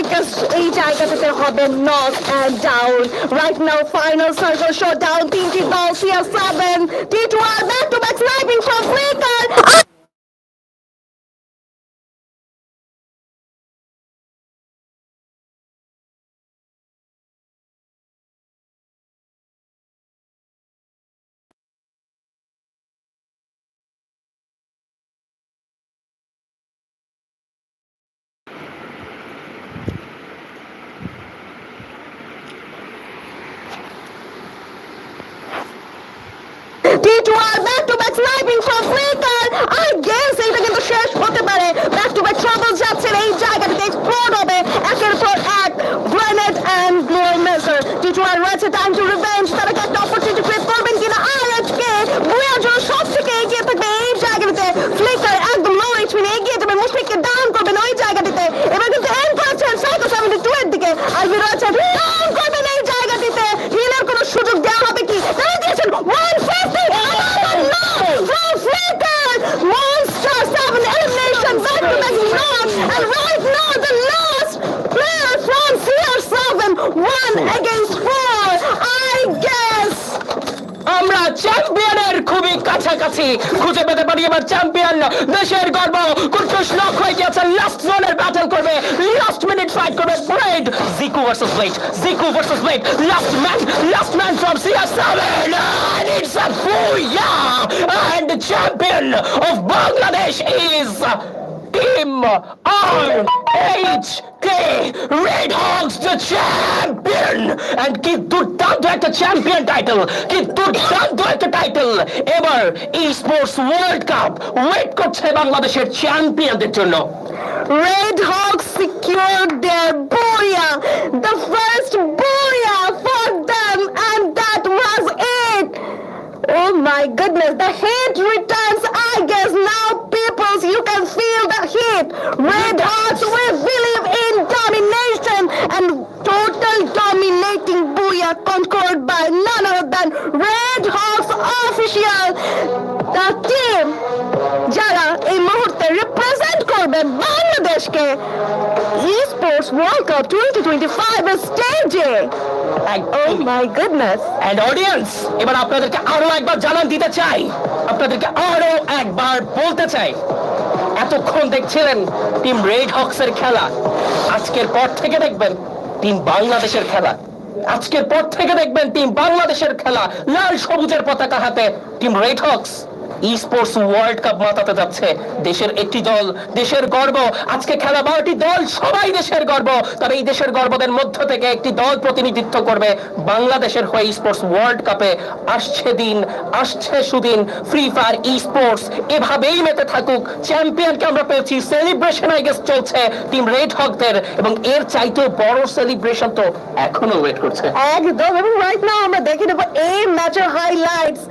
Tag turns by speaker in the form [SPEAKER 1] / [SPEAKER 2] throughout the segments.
[SPEAKER 1] biggest এই জায়গাটাতে হবে knock and down right now final circle showdown তিনটি দল CR seven T two R back to back sniping from Flicker T two R back to back sniping from Flicker I guess এটা কিন্তু শেষ হতে পারে ব্যাক টু ব্যাক ট্রাবল যাচ্ছেন এই জায়গাটাতে এক্সপ্লোড হবে একের পর এক গ্রেনেড অ্যান্ড গ্লোয়ার মেসার টি টু আর রয়েছে টাইম টু রিভেঞ্জ তারা কি একটা অপরচুনিটি ক্রিয়েট করবেন কিনা আর আজকে বুয়া জন্য সব থেকে এগিয়ে থাকবে এই জায়গাটাতে ফ্লিকার একদম লো এইচপি এগিয়ে যাবে মুশফিককে ডাউন করবেন ওই জায়গাটিতে এবার কিন্তু এন্ড করেছেন সাইকো সেভেন্টি টু এর দিকে আর রয়েছে ডাউন করবেন এই জায়গাটিতে হিলের কোনো সুযোগ দেওয়া হবে কি তারা দিয়েছেন one fifty from Flicker! Monster 7 elimination back to back knocks! And right now the last player from CR7 one against four! I guess!
[SPEAKER 2] আমরা চ্যাম্পিয়নের খুবই কাছাকাছি খুঁজে পেতে পারি এবার চ্যাম্পিয়ন দেশের গর্ব। কুটুস লক হয়ে গিয়েছে লাস্ট জোনের ব্যাটল করবে। লাস্ট মিনিট ফাইট করবে ব্লেড জিকু versus wait Jiku versus wait last match last man from সিএস7 and it's a booyah! And the champion of Bangladesh is Team RHK Red Hawks the champion and কি দুর্দান্ত একটা champion title কি দুর্দান্ত একটা title এবার esports world cup wait করছে বাংলাদেশের চ্যাম্পিয়নদের জন্য
[SPEAKER 1] Red Hawks secured their booyah! The first booyah for them and that was it! Oh my goodness, the heat returns. Heat. Red Hawks, we believe in domination and total dominating booyah conquered by none other than Red Hawks official. The team যারা এই মুহূর্তে represent করবে বাংলাদেশকে cup twenty twenty five স্টেজে oh my goodness
[SPEAKER 2] and audience এবার আপনাদেরকে আরও একবার জানান দিতে চাই আপনাদেরকে আরও একবার বলতে চাই এতক্ষণ দেখছিলেন টিম রেড হক্সের খেলা। আজকের পর থেকে দেখবেন টিম বাংলাদেশের খেলা। আজকের পর থেকে দেখবেন টিম বাংলাদেশের খেলা। লাল সবুজের পতাকা হাতে team red hawks esports world cup মাতাতে যাচ্ছে। দেশের একটি দল, দেশের গর্ব। আজকে খেলা বারোটি দল, সবাই দেশের গর্ব। তবে এই দেশের গর্বদের মধ্য থেকে একটি দল প্রতিনিধিত্ব করবে বাংলাদেশের হয়ে স্পোর্টস ওয়ার্ল্ড কাপে আসছে দিন, আসছে সুদিন। ফ্রি ফায়ার ই স্পোর্টস এভাবেই মেতে থাকুক। চ্যাম্পিয়নকে আমরা পেয়েছি সেলিব্রেশন আই গেস চলছে টিম রেড হকদের এবং এর চাইতে বড় সেলিব্রেশন তো এখনও ওয়েট করছে।
[SPEAKER 1] একদম, এবং রাইট নাও আমরা দেখে নেব এই ম্যাচের হাইলাইটস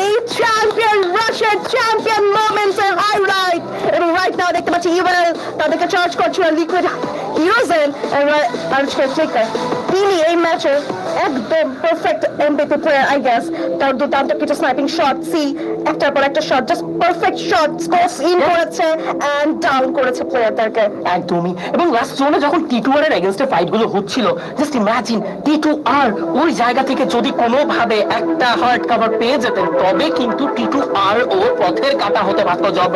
[SPEAKER 1] এই চ্যাম্পিয়ন রাশিয়ার চ্যাম্পিয়ন মোমেন্টস এর হাইলাইট এবং রাইট নাও দেখতে পাচ্ছি ইউএল তাদেরকে চার্জ করছিল লিকুইড হিরোজেন আনুষ্কা ফ্লিকার তিনি এই ম্যাচের একদম perfect MVP player I guess তার দুর্দান্ত কিছু স্নাইপিং শট সি একটার পর একটা shot just perfect shot scores in করেছে এন্ড ডাউন করেছে প্লেয়ারদেরকে
[SPEAKER 2] একদমই। এবং লাস্ট জোনে যখন টি টু আর এর এগেনস্টে ফাইটগুলো হচ্ছিল just imagine T two R ওই জায়গা থেকে যদি কোনোভাবে একটা হার্ট কভার পেয়ে যেতেন তবে কিন্তু টি টু আর ও পথের কাটা হতে পারতো জব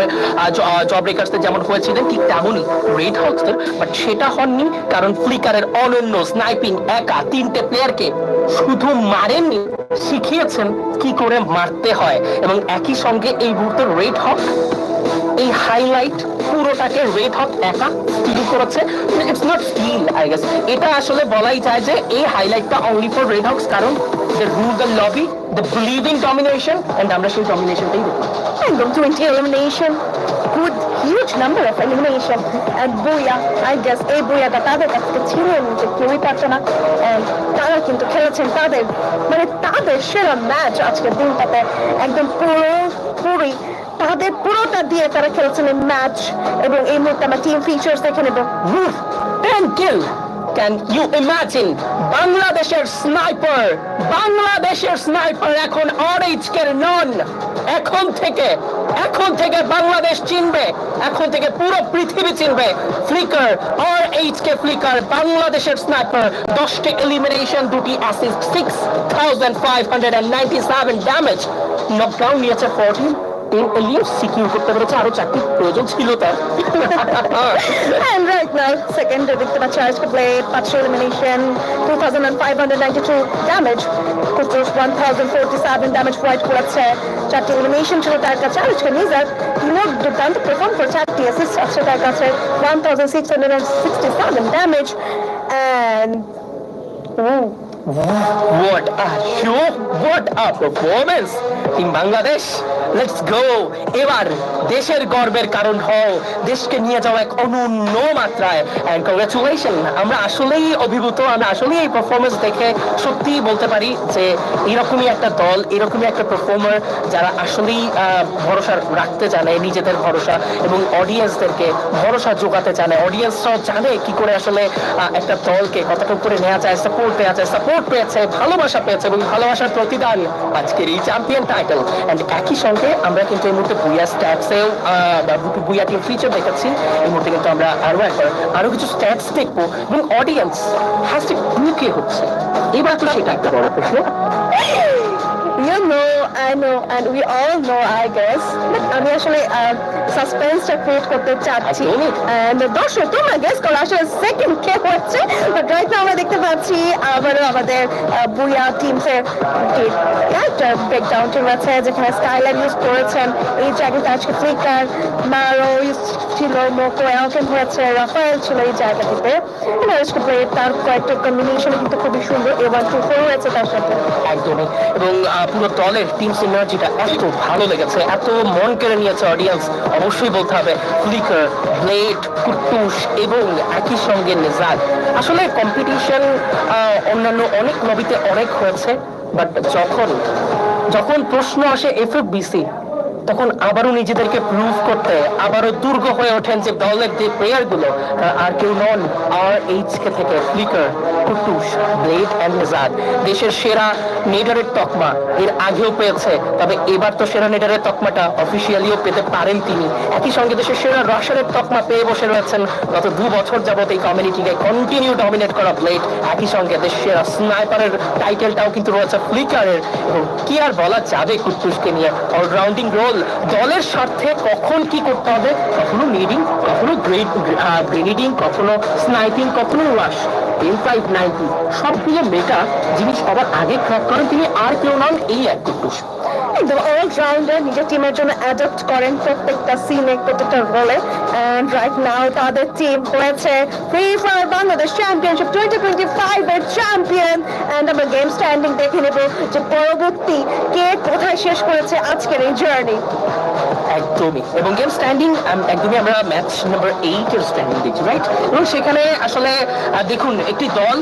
[SPEAKER 2] জব ব্রেকার্সদের যেমন হয়েছিলেন ঠিক তেমনই রেড হাউসদের বাট সেটা হননি কারণ ফ্লিকারের অনন্য স্নাইপিং একা তিনটে প্লেয়ারকে শুধু মারেননি শিখিয়েছেন কি করে মারতে হয়। এবং একই সঙ্গে এই মুহূর্তে রেড হক এই হাইলাইট পুরোটাকে রেড হক একা স্টিল করেছে। It's not steal I guess এটা আসলে বলাই যায় যে এই হাইলাইটটা অনলি ফর রেড হকস কারণ the rule the lobby the believing domination and আমরা সেই ডমিনেশনটাই দেখি
[SPEAKER 1] Kingdom 20 elimination. Good, huge number of elimination. And Booyah, I এই বুয়াটা তাদের কাছ থেকে ছিলেন যে কেউই পারতো না তারা কিন্তু খেলেছেন তাদের মানে তাদের সেরা ম্যাচ আজকের দিনটাতে একদম পুরো পুরি তাদের পুরোটা দিয়ে তারা খেলেছেন এই ম্যাচ এবং এই মুহূর্তে আমরা টিম ফিচার্স দেখে নেব!
[SPEAKER 2] 10 kill! Can you imagine? বাংলাদেশের স্নাইপার বাংলাদেশের স্নাইপার এখন অরেঞ্জ কের নন এখন থেকে এখন থেকে বাংলাদেশ চিনবে, এখন থেকে পুরো পৃথিবী চিনবে। ফ্লিকার আর এইচ কে ফ্লিকার বাংলাদেশের স্নাইপার দশটি এলিমিনেশন দুটি assist six thousand five hundred and ninety seven damage knockdown নিয়েছে ফোরটিন টেন এলিয়েন্স সিকিউর করতে পেরেছে আরও চারটি প্রয়োজন ছিল তার
[SPEAKER 1] And right now, second দেখতে পাচ্ছি আজকে প্লেট পাঁচশো elimination two thousand five hundred ninety two damage কুচুস one thousand forty seven damage provide করেছে চারটি এলিমিনেশন ছিল তার কাছে আজকে নিজার তিনিও দুর্দান্ত পারফর্ম করেছে আটটি অ্যাসিস্ট আছে তার কাছে one thousand six hundred sixty seven damage and
[SPEAKER 2] What a show! What a performance! Team Bangladesh let's go এবার দেশের গর্বের কারণ হও। দেশকে নিয়ে যাও এক অনন্য মাত্রায়। এন্ড কংগ্রাচুলেশন আমরা আসলেই অভিভূত, আমরা আসলেই এই পারফরমেন্স দেখে সত্যিই বলতে পারি যে এরকমই একটা দল, এরকমই একটা পারফর্মার যারা আসলেই ভরসা রাখতে জানে, নিজেদের ভরসা এবং অডিয়েন্সদেরকে ভরসা যোগাতে জানে। অডিয়েন্সরাও জানে কি করে আসলে একটা দলকে কতটা করে নেওয়া যায় সাপোর্ট দেওয়া যায় সাপোর্ট পেয়েছে, ভালোবাসা পেয়েছে এবং ভালোবাসার প্রতিদান আজকের এই চ্যাম্পিয়ন টাইটেল এন্ড একই সঙ্গে আমরা কিন্তু এই মুহূর্তে ভুইয়া স্ট্যাটসেও ভুইয়া টিম ফিচার দেখাচ্ছি। এই মুহূর্তে কিন্তু আমরা আরও একবার আরও কিছু স্ট্যাটস দেখব এবং অডিয়েন্স হ্যাশট্যাগ ঢুকে হচ্ছে এবার তো সেটা একটা বড় প্রশ্ন।
[SPEAKER 1] You know, I know, and we all know, I guess. But আমি আসলে সাসপেন্সটা ক্রিয়েট করতে চাচ্ছি। দর্শক তোমরা গেস করো আসলে সেকেন্ড কে হচ্ছে। বাট রাইট আমরা দেখতে পাচ্ছি আবারও আমাদের বুয়া টিমসের একটা ব্রেকডাউন টিম আছে যেখানে স্কাইলার ইউজ করেছেন। এই জায়গাটা আজকে ফ্লিকার মারো ছিল মোকো এলকেন হয়েছে রাফায়েল ছিল এই জায়গাটিতে। তার কয়েকটা কম্বিনেশন কিন্তু খুবই সুন্দর। এবার টু ফোর হয়েছে তার সাথে।
[SPEAKER 2] একদমই। এবং পুরো দলের টিম সিনার্জিটা এত ভালো লেগেছে এত মন কেড়ে নিয়েছে অডিয়েন্স অবশ্যই বলতে হবে ফ্লিকার ব্লেড কুট্টুস এবং একই সঙ্গে নেজাদ আসলে কম্পিটিশন অন্যান্য অনেক লবিতে অনেক হয়েছে বাট যখন যখন প্রশ্ন আসে এফএফবিসি তখন আবারও নিজেদেরকে প্রুভ করতে, আবারও দুর্গ হয়ে ওঠেন যে দলের যে প্লেয়ারগুলো আর কেউ নন আর এইচ কে থেকে ফ্লিকার কুটুস ব্লেড অ্যান্ড নেজাদ দেশের সেরা নেডারের তকমা, এর আগেও পেয়েছে, তবে এবার তো সেরা নেডারের তকমাটা অফিসিয়ালিও পেতে পারেন তিনি। একই সঙ্গে দেশের সেরা রাশারের তকমা পেয়ে বসে রয়েছেন, গত দু বছর যাবত এই কমিউনিটিকে কন্টিনিউ ডমিনেট করা ব্লেড একই সঙ্গে দেশের সেরা স্নাইপারের টাইটেলটাও কিন্তু রয়েছে ফ্লিকারের এবং কি আর বলা যাবে কুটুসকে নিয়ে? অলরাউন্ডিং রোল দলের স্বার্থে কখন কি করতে হবে? কখনো লিডিং কখনো গ্রেড গ্রেনেডিং কখনো স্নাইপিং কখনো ওয়াশ এম ফাইভ নাইনটি সবগুলো মেটা যিনি সবার আগে ক্র্যাক করেন, তিনি আর কেউ নন, এই এক
[SPEAKER 1] একদম অলরাউন্ডার নিজের টিমের জন্য অ্যাডপ্ট করেন প্রত্যেকটা সিনে প্রত্যেকটা রোলে এন্ড রাইট নাও তাদের টিম হয়েছে free fire Bangladesh championship twenty twenty five এর চ্যাম্পিয়ন এন্ড আমরা গেম স্ট্যান্ডিং দেখে নেব যে পরবর্তী কে কোথায় শেষ করেছে আজকের এই জার্নি
[SPEAKER 2] একদমই। এবং গেম স্ট্যান্ডিং একদমই আমরা ম্যাচ নাম্বার এইট এর স্ট্যান্ডিং দেখছি রাইট এবং সেখানে আসলে দেখুন, একটি দল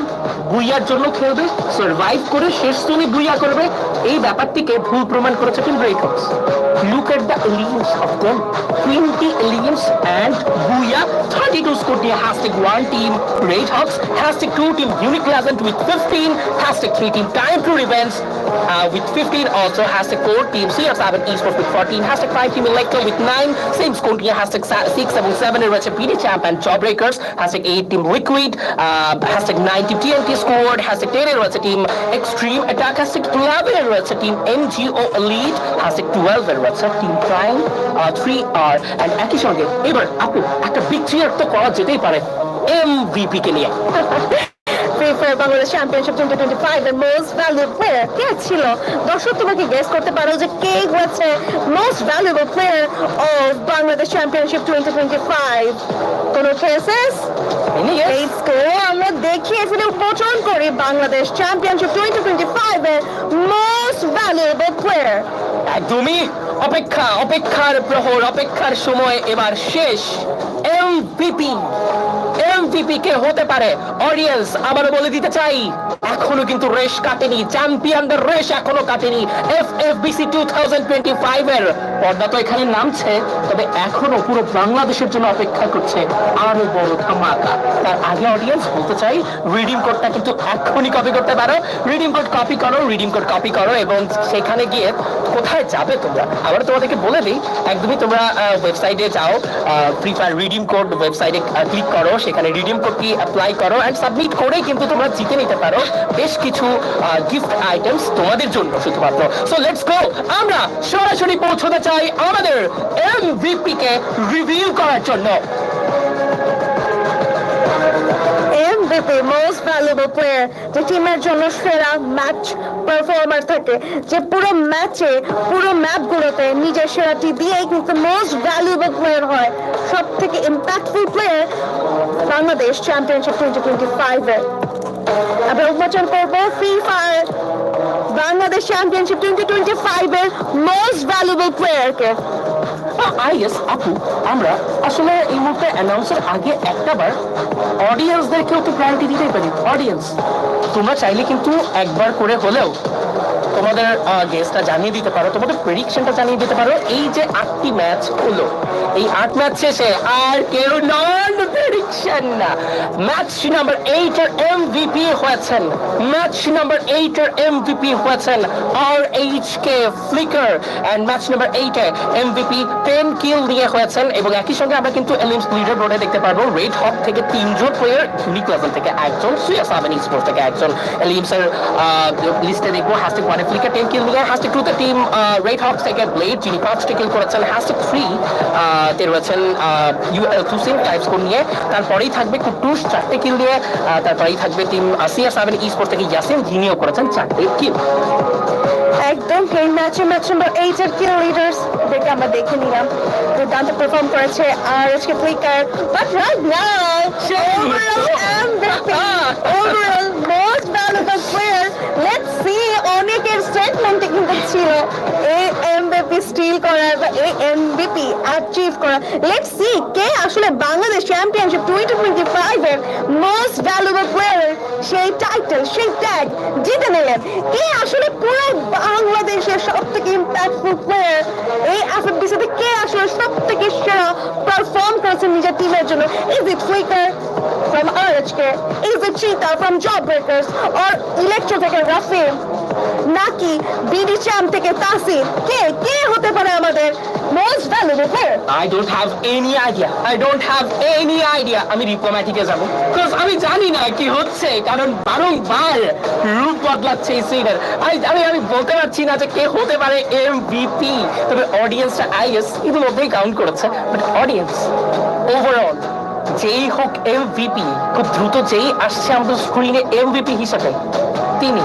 [SPEAKER 2] বুইয়ার জন্য খেলবে সার্ভাইভ করে শেষ তুমি বুইয়া করবে, এই ব্যাপারটিকে ভুল প্রমাণ breakups. Look at the aliens of them. 20 aliens and Booya. 32 Scotty, hashtag 1 team, Great Hawks, hashtag 2 team, Unique Pleasant with 15, hashtag 3 team, time to revenge, uh, with 15 also, Hashtag 4 team CR7 Esports with 14, Hashtag 5 team Electro with 9, same score near Hashtag 6, 7, 7 in Retro PD Champ and Jawbreakers, Hashtag 8 team Liquid, uh, Hashtag 9 team TNT scored, Hashtag 10 in Retro team Extreme Attack, Hashtag 11 in Retro team MGO Elite, Hashtag 12 in Retro team Prime, uh, 3R and একই সঙ্গে এবার আপু একটা big chair তো করা যেতেই পারে MVP কে নিয়ে
[SPEAKER 1] fire Bangladesh championship twenty twenty five এর মোস্ট ভ্যালুয়েবল প্লেয়ার কে ছিল? দর্শক তোমরা কি গেস করতে পারো যে কে হয়েছে most valuable player of Bangladesh championship twenty twenty five কোনো ফেসেস এই স্কোর আমরা দেখিয়ে ফেলে উপচন করি Bangladesh championship twenty twenty five এর মোস্ট ভ্যালুয়েবল প্লেয়ার
[SPEAKER 2] একদমই। অপেক্ষা অপেক্ষার প্রহর অপেক্ষার সময় এবার শেষ। এমভিপি এমভিপি কে হতে পারে। অডিয়েন্স আবারও বলে দিতে চাই, এখনও কিন্তু রেশ কাটেনি। চ্যাম্পিয়নদের রেশ এখনও কাটেনি। F F BC two thousand twenty five এর পর্দা তো এখানে নামছে, তবে এখনও পুরো বাংলাদেশের জন্য অপেক্ষা করছে আরও বড় ধামাকা। তার আগে অডিয়েন্স বলতে চাই রিডিম কোডটা কিন্তু এখনই কপি করতে পারো। রিডিম কোড কপি করো রিডিম কোড কপি করো, এবং সেখানে গিয়ে কোথায় যাবে তোমরা? আবার তোমাদেরকে বলে দিই, একদমই তোমরা ওয়েবসাইটে যাও ফ্রি ফায়ার রিডিম কোড ওয়েবসাইটে ক্লিক করো, সেখানে রিডিম কোডটি অ্যাপ্লাই করো অ্যান্ড সাবমিট করেই কিন্তু তোমরা জিতে নিতে পারো। বেশ কিছু গিফট আইটেমস তোমাদের জন্য শুধুমাত্র। সো লেটস গো আমরা সরাসরি পৌঁছতে চাই আমাদের এমভিপি কে রিভিউ করার জন্য।
[SPEAKER 1] এমভিপি মোস্ট ভ্যালুয়েবল প্লেয়ার যে টিমের জন্য সেরা ম্যাচ পারফর্মার থাকে। যে পুরো ম্যাচে পুরো ম্যাপগুলোতে নিজের সেরাটি দিয়েই কিন্তু মোস্ট ভ্যালুয়েবল প্লেয়ার হয়। সব থেকে impactful player Bangladesh championship twenty twenty ফাইভে আমরা উন্মোচন করব free Bangladesh championship twenty twenty ফাইভের মোস্ট ভ্যালুয়েবল প্লেয়ারকে
[SPEAKER 2] আইএস আপু, আমরা আসলে এই মুহূর্তে অ্যানাউন্সের আগে একটাবার অডিয়েন্সদেরকেও তো প্রায়োরিটি দিতেই পারি অডিয়েন্স তোমরা চাইলে কিন্তু একবার করে হলেও তোমাদের গেস্টটা জানিয়ে দিতে পারো, তোমাদের প্রেডিকশনটা জানিয়ে দিতে পারো। এই যে আটটি ম্যাচ হলো, এই আট ম্যাচ শেষে আর কেউ নন প্রেডিকশন না। ম্যাচ নাম্বার এইট এর এমভিপি হয়েছেন। ম্যাচ নাম্বার এইট এর এমভিপি হয়েছেন আর H K flicker and match number eight A MVP ten kill দিয়ে হয়েছেন। এবং একই সঙ্গে আমরা কিন্তু এলিমস লিডার বোর্ডে দেখতে পারব রেড হক থেকে তিনজন প্লেয়ার লেভেল থেকে একজন সুয়া সাবেন স্পোর্টস থেকে একজন এলিমসের লিস্টে দেখব হ্যাশট্যাগ ওয়ানে ফ্লিকার টেন কিল দিয়ে হ্যাশট্যাগ টুতে টিম রেড হক থেকে ব্লেড যিনি পাঁচটি কিল করেছেন হ্যাশট্যাগ থ্রি তে রয়েছেন তুসিন টাইপ স্কোর নিয়ে। তারপরেই থাকবে কুটুস চারটে কিল দিয়ে। তারপরেই থাকবে টিম সিআর সেভেন স্পোর্টস থেকে ইয়াসিন যিনিও করেছেন চারটে কিল
[SPEAKER 1] একদম এই ম্যাচে ম্যাচ নাম্বার এইট এর কিল লিডার্স দেখে আমরা দেখে নিলাম। দুর্দান্ত পারফর্ম করেছে আর আজকে flicker. But right now overall MVP overall most valuable player let's see অনেকের স্টেটমেন্টে কিন্তু ছিল এই এমভিপি স্টিল করার বা এই এমভিপি অ্যাচিভ করা লেটস সি কে আসলে Bangladesh championship twenty twenty five এর মোস্ট ভ্যালুয়েবল প্লেয়ার সেই টাইটেল সেই ট্যাগ জিতে নিলেন কে আসলে পুরো বাংলাদেশের সব থেকে ইম্প্যাক্টফুল প্লেয়ার এই এফএফবিসিতে কে আসলে সব থেকে সেরা পারফর্ম করেছেন নিজের টিমের জন্য is it flicker from RHK? Is it Cheetah from Jawbreakers? Or Electro Rafim নাকি বিডি চ্যাম্প থেকে তাসির? কে? কে হতে পারে আমাদের? Most valuable player
[SPEAKER 2] I don't have any idea. I don't have any idea. আমি ডিপ্লোম্যাটিকে যাব। বিকজ আমি জানি না কি হচ্ছে, কারণ বারংবার রূপ বদলাচ্ছে এই সিনের আমি আমি আমি বলতে পারছি না যে কে হতে পারে এমভিপি তবে অডিয়েন্সটা আইএস ইতিমধ্যেই কাউন্ট করেছে। বাট অডিয়েন্স ওভারঅল যেই হোক এমভিপি খুব দ্রুত যেই আসছে আমাদের স্ক্রিনে এমভিপি হিসাবে, তিনি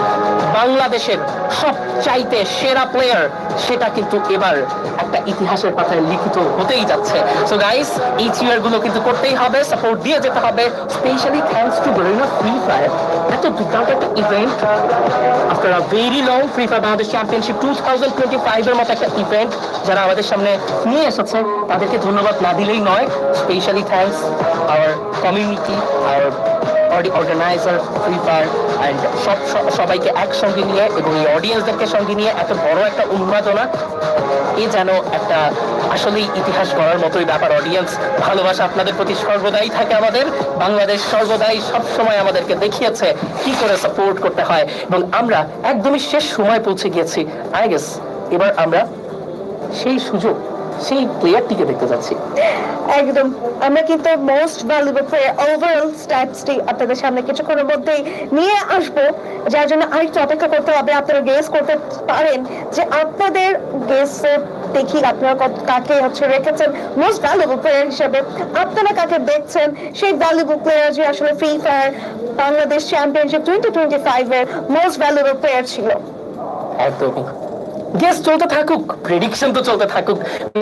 [SPEAKER 2] বাংলাদেশের সবচাইতে সেরা প্লেয়ার সেটা কিন্তু এবার একটা ইতিহাসের পাতায় লিখিত হতেই যাচ্ছে। সো গাইস এই চিয়ারগুলো কিন্তু করতেই হবে সাপোর্ট দিয়ে যেতে হবে specially thanks to Garena free fire এত দুর্দান্ত একটা event after a very long free fire Bangladesh championship two thousand twenty ফাইভের মতো একটা ইভেন্ট যারা আমাদের সামনে নিয়ে এসেছে, তাদেরকে ধন্যবাদ না দিলেই নয়। Specially thanks our community our organizer free fire and সব, সব- সবাইকে একসঙ্গে নিয়ে এবং এই অডিয়েন্সদেরকে সঙ্গে নিয়ে এত বড় একটা উন্মাদনা, এ যেন একটা আসলেই ইতিহাস গড়ার মতোই ব্যাপার। অডিয়েন্স ভালোবাসা আপনাদের প্রতি সর্বদাই থাকে আমাদের। বাংলাদেশ সর্বদাই সব সময় আমাদেরকে দেখিয়েছে কি করে সাপোর্ট করতে হয়। এবং আমরা একদমই শেষ সময় পৌঁছে গিয়েছি। আই গেস এবার আমরা সেই সুযোগ সেই প্লেয়ারটিকে দেখতে যাচ্ছি।
[SPEAKER 1] একদম। আমরা কিন্তু মোস্ট ভ্যালুয়েবল প্লেয়ার ওভারঅল স্ট্যাটসটি আপনাদের সামনে কিছুক্ষণের মধ্যেই নিয়ে আসব। যার জন্য আরেকটু অপেক্ষা করতে হবে আপনারা গেস করতে পারেন যে আপনাদের গেসে দেখি আপনারা কাকে হচ্ছে রেখেছেন মোস্ট ভ্যালুয়েবল প্লেয়ার হিসেবে। আপনারা কাকে দেখছেন? সেই ভ্যালুয়েবল প্লেয়ার যে আসলে free fire Bangladesh championship twenty twenty five এর মোস্ট ভ্যালুয়েবল প্লেয়ার ছিল।
[SPEAKER 2] একদমই গেস চলতে থাকুক প্রেডিকশন তো চলতে থাকুক,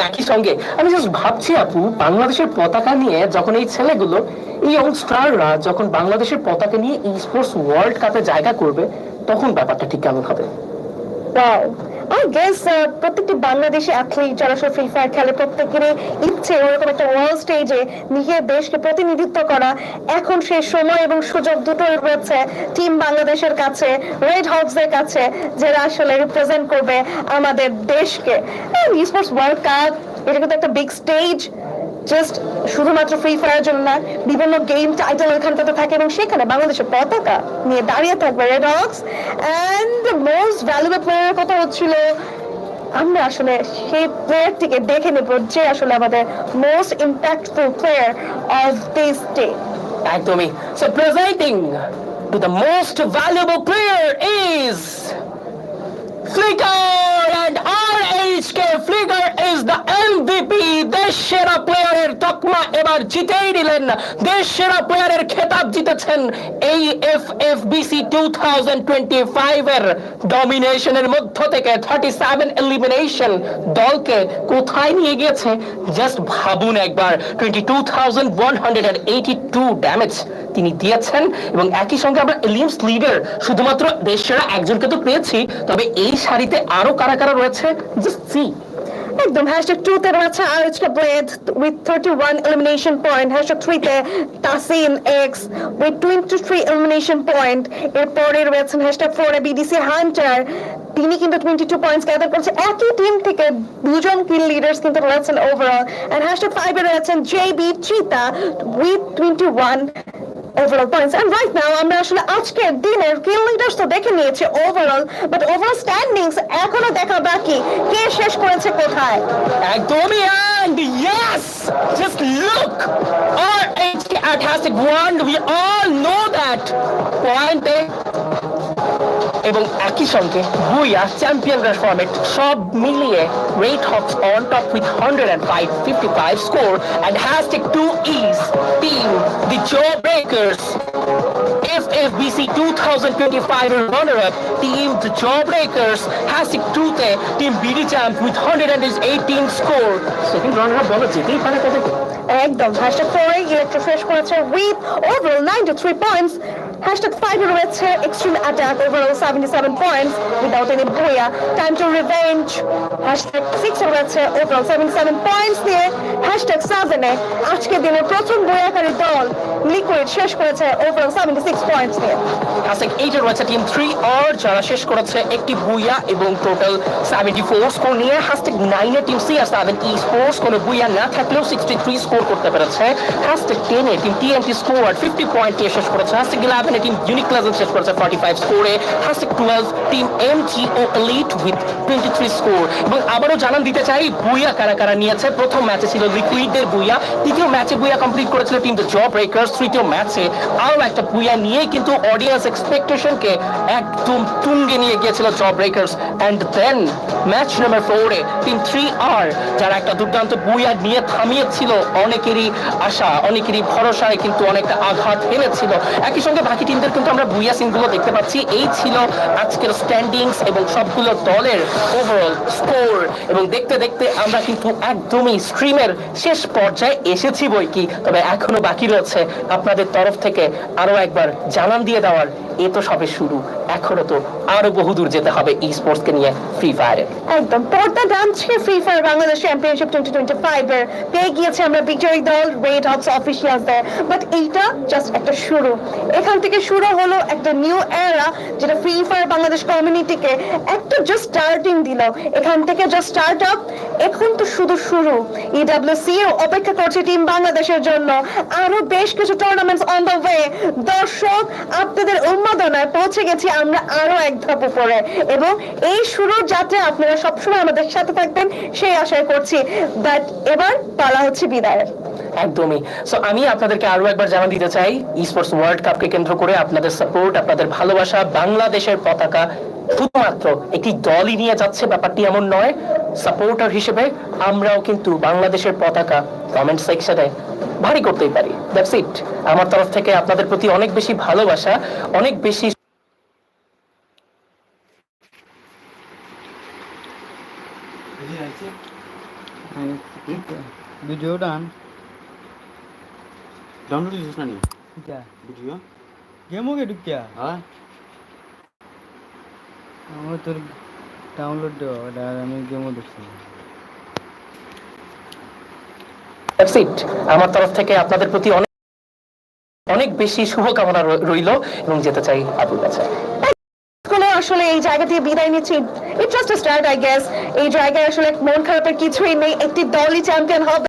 [SPEAKER 2] একই সঙ্গে আমি জাস্ট ভাবছি আপু, বাংলাদেশের পতাকা নিয়ে যখন এই ছেলেগুলো, এই ইয়ংস্টাররা যখন বাংলাদেশের পতাকা নিয়ে ই স্পোর্টস ওয়ার্ল্ড কাপে জায়গা করবে, তখন ব্যাপারটা ঠিক কেমন হবে?
[SPEAKER 1] আই গেস প্রত্যেকটি বাংলাদেশি অ্যাথলিট যারা সব ফ্রি ফায়ার খেলে প্রত্যেকেরই ইচ্ছে ওরকম একটা ওয়ার্ল্ড স্টেজে নিজের দেশকে প্রতিনিধিত্ব করা। এখন সেই সময় এবং সুযোগ দুটোই রয়েছে টিম বাংলাদেশের কাছে রেড হকসের কাছে, যারা আসলে রিপ্রেজেন্ট করবে আমাদের দেশকে। স্পোর্টস ওয়ার্ল্ড কাপ এটা কিন্তু একটা বিগ স্টেজ জাস্ট শুধুমাত্র ফ্রি ফায়ার জন্য না বিভিন্ন গেম টাইটেল এখানটাতে থাকে এবং সেখানে বাংলাদেশের পতাকা নিয়ে দাঁড়িয়ে থাকবে রেড অ্যান্ড মোস্ট ভ্যালুয়েবল প্লেয়ারের কথা হচ্ছিল, আমরা আসলে সেই প্লেয়ারটিকে দেখে নেব যে আসলে আমাদের most impactful player of this day
[SPEAKER 2] একদমই। So presenting to the most valuable player is R H K flicker is the MVP দেশ সেরা প্লেয়ারের তকমা এবার জিতেই নিলেন। দেশ প্লেয়ারের খেতাব জিতেছেন এই F F BC two thousand twenty five এর ডমিনেশনের মধ্য থেকে। থার্টি সেভেন এলিমিনেশন দলকে কোথায় নিয়ে গিয়েছে? জাস্ট ভাবুন একবার। Twenty two thousand one hundred and eighty two damage তিনি দিয়েছেন এবং একই সঙ্গে আমরা এলিয়েন্স লিডার শুধুমাত্র দেশ সেরা একজনকে তো পেয়েছি, তবে এই সারিতে আরও কারা কারা রয়েছে? জাস্ট সি
[SPEAKER 1] একদম হ্যাশট্যাগ টু তে রয়েছে আলোচনা blade with thirty one elimination point hashtag three তে Tasin X with twenty three elimination point এরপরে রয়েছেন হ্যাশট্যাগ ফোর এ বিডিসি হান্টার তিনি কিন্তু টোয়েন্টি টু পয়েন্টস গ্যাদার করছে। একই টিম থেকে দুজন কিল লিডার্স কিন্তু রয়েছেন ওভারঅল এন্ড হ্যাশট্যাগ ফাইভে রয়েছেন J B cheetah with twenty one overall points and right now আমরা আসলে আজকের দিনের কিল লিডার্স তো দেখে নিয়েছি ওভারঅল বাট ওভারঅল স্ট্যান্ডিংস এখনও দেখা বাকি। কে শেষ করেছে কোথায়?
[SPEAKER 2] একদমই, and yes! Just look! RH at has one we all know that point এবং একই সঙ্গে ভুইয়া চ্যাম্পিয়নরা ফর্মেট সব মিলিয়ে red hawks on top with hundred and five fifty five score and hashtag two is team the Jawbreakers FFBC 2025 runner-up team the Jawbreakers hashtag 2 তে team BD champ with 118 score second runner-up বলা যেতেই পারে তাদেরকে
[SPEAKER 1] একদম hashtag ফোরে electro fresh করেছে with overall ninety three points hashtag ফাইভে রয়েছে extreme attack overall seventy seven points without any বইয়া টাইম টু রিভেঞ্জ হ্যাশট্যাগ সিক্সে রয়েছে ওভারঅল সেভেন্টি সেভেন পয়েন্টস নিয়ে হ্যাশট্যাগ সেভেনে আজকের দিনের প্রথম বইয়াকারী দল লিকুইড শেষ করেছে ওভারঅল সেভেন্টি সিক্স পয়েন্টস নিয়ে।
[SPEAKER 2] হ্যাশট্যাগ 8 এ রয়েছে টিম 3 আর যারা শেষ করেছে একটি এবং টোটাল 74 স্কোর নিয়ে হ্যাশট্যাগ 9 এ টিম সিআর 7 ই স্পোর্টস কোনো না থাকলেও 63 স্কোর করতে পেরেছে। হ্যাশট্যাগ 10 এ টিম স্কোর 50 পয়েন্ট দিয়ে শেষ করেছে। হ্যাশট্যাগ 11 এ টিম ইউনিক শেষ করেছে 45 স্কোরে hashtag 12 team MGO elite with 23 score এবং আবারও জানান দিতে চাই, বুইয়া কারা কারা নিয়েছে? প্রথম ম্যাচে ছিল লিকুইডদের বুইয়া, দ্বিতীয় ম্যাচে বুইয়া কমপ্লিট করেছিল টিম দ্য জব ব্রেকার্স তৃতীয় ম্যাচে আরও একটা বুইয়া নিয়ে কিন্তু অডিয়েন্স এক্সপেকটেশনকে একদম তুঙ্গে নিয়ে গিয়েছিল Jawbreakers and then match number ফোরে টিম থ্রি আর, যারা একটা দুর্দান্ত বুইয়া নিয়ে থামিয়েছিল, অনেকেরই আশা, অনেকেরই ভরসায় কিন্তু অনেকটা আঘাত এনেছিল একই সঙ্গে বাকি টিমদের কিন্তু আমরা বুইয়া সিনগুলো দেখতে পাচ্ছি। এই ছিল আজকের স্ট্যান্ডিংস এবং সবগুলো দলের ওভারঅল স্কোর এবং দেখতে দেখতে আমরা কিন্তু একদমই স্ট্রিমের শেষ পর্যায়ে এসেছি বই কি, তবে এখনও বাকি রয়েছে আপনাদের তরফ থেকে আরও একবার জানান দিয়ে দেওয়ার এ তো সবে শুরু। এখনও তো আরও বহুদূর যেতে হবে ই স্পোর্টসকে নিয়ে ফ্রি ফায়ারে
[SPEAKER 1] একদম, পর্দা টানছে free fire Bangladesh championship twenty twenty five এর পেয়ে গিয়েছে আমরা বিজয়ী দল রেড হক্স অফিসিয়ালদের বাট এইটা জাস্ট একটা শুরু। এখান থেকে শুরু হলো একটা নিউ এরা যেটা ফ্রি ফায়ার বাংলাদেশ কমিউনিটিকে একটা জাস্ট স্টার্টিং দিল। এখান থেকে জাস্ট স্টার্ট আপ এখন তো শুধু শুরু। ইডব্লিউসি অপেক্ষা করছে টিম বাংলাদেশের জন্য। আরও বেশ কিছু টুর্নামেন্টস অন দ্য ওয়ে দর্শক, আপনাদের উন্মাদনায় পৌঁছে গেছি আমরা আরও এক ধাপ উপরে। এবং এই শুরুর যাত্রায় আপনারা সবসময় আমাদের সাথে থাকবেন, সেই আশায় করছি। বাট এবার পালা হচ্ছে বিদায়ের
[SPEAKER 2] একদমই। সো আমি আপনাদেরকে আরও একবার জানান দিতে চাই ওয়ার্ল্ড কাপকে কেন্দ্র করে আপনাদের সাপোর্ট আপনাদের ভালোবাসা, বাংলাদেশের পতাকা শুধুমাত্র একটি দলই নিয়ে যাচ্ছে, ব্যাপারটি এমন নয়। সাপোর্টার হিসেবে আমরাও কিন্তু বাংলাদেশের পতাকা কমেন্ট সেকশনে ভারী করতেই পারি। দ্যাটস ইট আমার তরফ থেকে আপনাদের প্রতি অনেক বেশি ভালোবাসা অনেক বেশি
[SPEAKER 3] ভিডিও ডান
[SPEAKER 4] ডাউনলোড দিছিস না নি
[SPEAKER 3] কিটা
[SPEAKER 4] ভিডিও
[SPEAKER 3] গেমও কে ঢুকিয়া
[SPEAKER 4] হ্যাঁ
[SPEAKER 3] আমার তোর ডাউনলোড দেওয়া এটা আমি গেমও দেখছি
[SPEAKER 2] আমার তরফ থেকে আপনাদের প্রতি অনেক অনেক বেশি শুভকামনা রইল এবং যেতে চাই আপুর কাছে
[SPEAKER 1] আসলে এই জায়গা থেকে বিদায় নিচ্ছি। It just start I guess এই জায়গায় আসলে মন খারাপের কিছুই নেই। একটি দলই চ্যাম্পিয়ন হবে।